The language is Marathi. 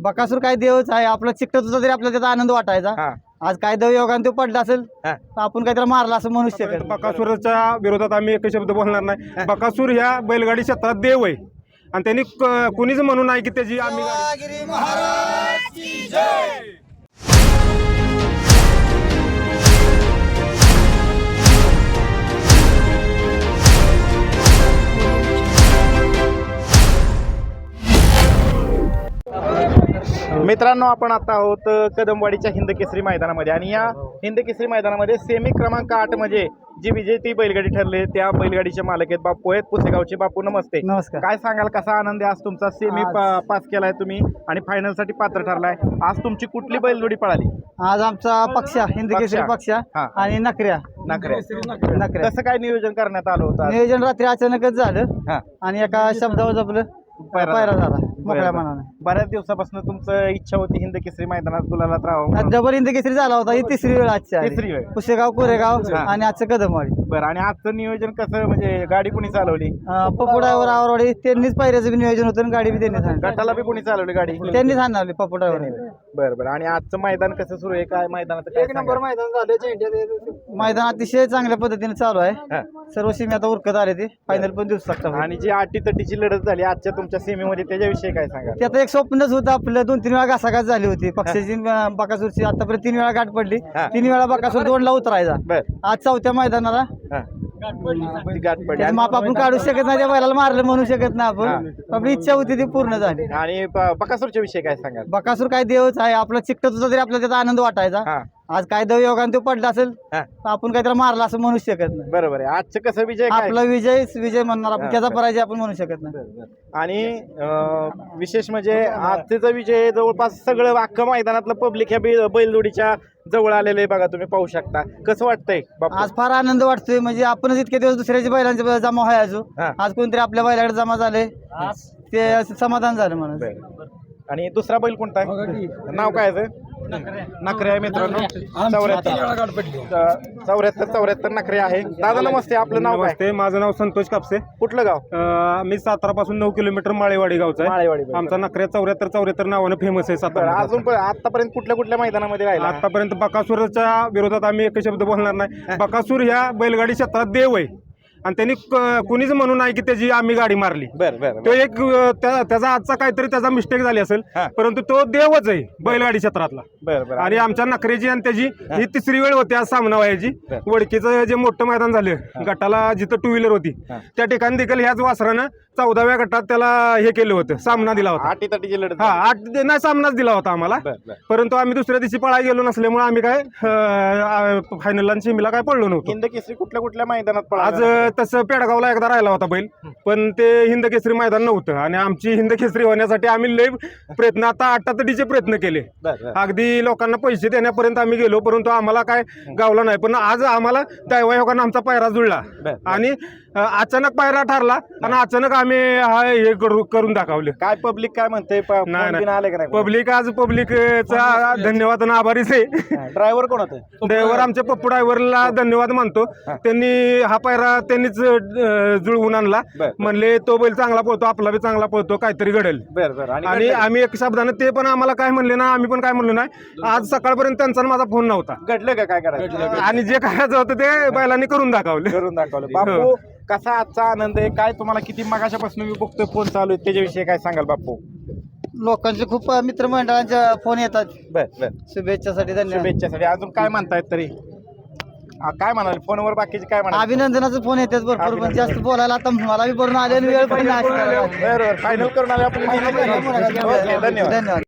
बकासूर काय देवच आहे. आपला चिकटत होता तरी आपल्याला त्याचा आनंद वाटायचा आज काय देव योगाने तो पडला असेल. तर आपण त्याला मारला असं म्हणू शकत बकासूरच्या विरोधात आम्ही एक शब्द बोलणार नाही. बकासूर ह्या बैलगाडी क्षेत्रात देव आहे. आणि त्यांनी कुणीच म्हणू नाही की त्याची आम्ही मित्रांनो आपण आता आहोत कदमवाडीच्या हिंद केसरी मैदानामध्ये. आणि या हिंद केसरी मैदानामध्ये सेमी क्रमांक आठमध्ये जी विजेती बैलगाडी ठरली त्या बैलगाडीचे मालक आहेत बापू आहेत. पुसेगावचे बापू नमस्ते. नमस्कार. काय सांगाल कसा आनंद आहे आज तुमचा? सेमी पास केलाय तुम्ही आणि फायनलसाठी पात्र ठरलाय. आज तुमची कुठली बैलजोडी पळाली? आज आमचा पक्षा हिंद केसरी पक्षा. हा. आणि नकऱ्या. नाकरे नकऱ्या. कसं काय नियोजन करण्यात आलं होतं? नियोजन रात्री अचानकच झालं हा. आणि एका शब्दावर जपलं. पायरा झाला. मोकळ्या. मनाने. बऱ्याच दिवसापासून तुमचं इच्छा होती हिंद केसरी मैदानात गुलालात राहावं आज डबल हिंद केसरी झाला होता. ही तिसरी वेळ आजची आली. तिसरी वेळ. पुसेगाव कोरेगाव हा. आणि आजचं कदमवाडी. बरं आणि आजचं नियोजन कसं म्हणजे गाडी कुणी चालवली? पप्पू ड्रायव्हर आवरवाडी त्यांनीच पायऱ्याचं बी नियोजन होतं आणि गाडी बी त्यांनीच आणली. गटाला बी कोणी चालवली गाडी? त्यांनीच आणली पप्पू ड्रायव्हर बरं बरं. आणि आजचं मैदान कसं सुरू आहे? काय मैदानाचं काय सांगाल? मैदान झालं मैदान अतिशय चांगल्या पद्धतीने चालू आहे. हा. सर्व सीमी आता उरकत आले ते. फायनल पण दिवस शकतात आणि जी आटी तटीची लढत झाली आजच्या तुमच्या सीमेमध्ये त्याच्याविषयी काय सांगा ते आता एक स्वप्नच होतं आपलं. दोन तीन वेळा घासाघास झाली होती. पक्षाची अं, बकासूरची आतापर्यंत तीन वेळा गाठ पडली. हा. तीन वेळा बकासूर दोनला उतरायचा. आज चौथ्या मैदानाला हा. ती गाठ पडली त्याचं माप आपण काढू शकत नाही त्या बैलाला मारलं म्हणू शकत नाही हा. आपण आपली इच्छा होती ती पूर्ण झाली. आणि बकासूरच्या विषयी काय सांगाल? बकासूर काय देवच आहे. आपला चिकटत होता तरी आपल्याला त्याचा आनंद वाटायचा. हा. आज काय देव योगाने तो पडला असेल हा. तर आपण काय त्याला मारला असं म्हणू शकत नाही. बरोबर आहे. आजचं कसं विजय काय? आपला विजय विजय म्हणणार हा. आपण त्याचा पराजय आपण म्हणू शकत नाही. आणि अं, विशेष म्हणजे आजचा विजय जवळपास सगळं अख्खं मैदानातलं पब्लिक ह्या बै- बैलजोडीच्या जवळ आलेलं आहे बघा तुम्ही पाहू शकता. कसं वाटतंय बापू? आज फार आनंद वाटतोय म्हणजे आपणच इतके दिवस दुसऱ्याच्या बैलांचे जमा व्हायचो हा. आज कोणतरी आपल्या बैलाकडे जमा झाले ते असं समाधान झालं म्हणून बरं. आणि दुसरा बैल कोणता आहे? नाव काय आहे नखरे. आहे मित्रांनो. चौऱ्याहत्तर. चौऱ्याहत्तर चौऱ्याहत्तर नखरे आहे. दादा नमस्ते. आपलं नाव काय? नमस्ते. माझं नाव संतोष कापसे. कुठलं गाव? अं, मी सातारा पासून नऊ किलोमीटर माळेवाडी गावचा आहे. माळेवाडी बरोबर. आमचा नकऱ्या चौऱ्याहत्तर चौऱ्याहत्तर नावानं फेमस आहे बरं, सातारा अजून पण आतापर्यंत कुठल्या कुठल्या मैदानामध्ये राहिला? आतापर्यंत बकासूरच्या विरोधात आम्ही एक शब्द बोलणार नाही. बकासूर ह्या बैलगाडी क्षेत्रात देव आहे. आणि त्यांनी कुणीच म्हणू नाही की त्याची आम्ही गाडी मारली. बर बर तो एक अं, त्या- त्याचा आजचा काहीतरी त्याचा मिस्टेक झाली असेल हा. परंतु तो देवच आहे बैलगाडी क्षेत्रातला. बर बर. आणि आमच्या नखरेची आणि त्याची ही. तिसरी वेळ होती आज सामना व्हायची बर. वडकीचं जे मोठं मैदान झालं गटाला जिथं टू व्हीलर होती हा. त्या ठिकाणी देखील ह्याच वासरानं चौदाव्या गटात त्याला हे केलं होतं सामना दिला होता. आठी तटीची लढत हा आठ नाही सामनाच दिला होता आम्हाला. बर बर. परंतु आम्ही दुसऱ्या दिवशी पळा गेलो नसल्यामुळे आम्ही काय फायनल आणि सेमीला काय पडलो नव्हतो. हिंद केसरी कुठल्या कुठल्या मैदानात आज पळाला अं, तसं पेडगावला एकदा राहिला होता बैल. पण ते हिंद केसरी मैदान नव्हतं. आणि आमची हिंद केसरी होण्यासाठी आम्ही लय प्रयत्न आता आटातडीचे प्रयत्न केले. अगदी लोकांना पैसे देण्यापर्यंत आम्ही गेलो परंतु आम्हाला काय गावला नाही. पण आज आम्हाला दैवायोगानं आमचा पायरा जुळला. आणि अचानक पायरा ठरला आणि अचानक आम्ही हा हे करू करून दाखवले. काय पब्लिक काय म्हणते नाही नाही. आले का नाही? पब्लिक आज पब्लिकचा धन्यवाद आणि आभारीच आहे. ड्रायव्हर कोण होतं? ड्रायव्हर आमच्या पप्पू ड्रायव्हरला धन्यवाद मानतो त्यांनी हा पायरा त्यांनीच अ, जुळवून आणला. बर. म्हणले तो बैल चांगला पळतो आपला बी चांगला पळतो काहीतरी घडेल. बर बर. आणि आणि आम्ही एक शब्दानं ते पण आम्हाला काय म्हणले ना आम्ही पण काय म्हणलो नाही. आज सकाळपर्यंत त्यांचा आणि माझा फोन नव्हता. घडलं का? काय करायचं? आणि जे करायचं होतं ते बैलांनी करून दाखवले. करून दाखवलं. बापू कसा आजचा आनंद आहे? काय तुम्हाला किती मगाच्यापासून मी बघतोय फोन चालू आहे त्याच्याविषयी काय सांगाल बापू लोकांचे खूप मित्रमंडळांच्या फोन येतात. बर बर. शुभेच्छासाठी धन्यवाद. शुभेच्छासाठी. अजून काय म्हणतायत तरी? आ, काय म्हणाल? फोनवर बाकीचे काय म्हणाल? अभिनंदनाचे फोन येतात भरपूर पण जास्त बोलायला आता मला बी बरून आले आणि वेळ पण नाही बरं बरं. फायनल करून आले आपण. ओके धन्यवाद. धन्यवाद.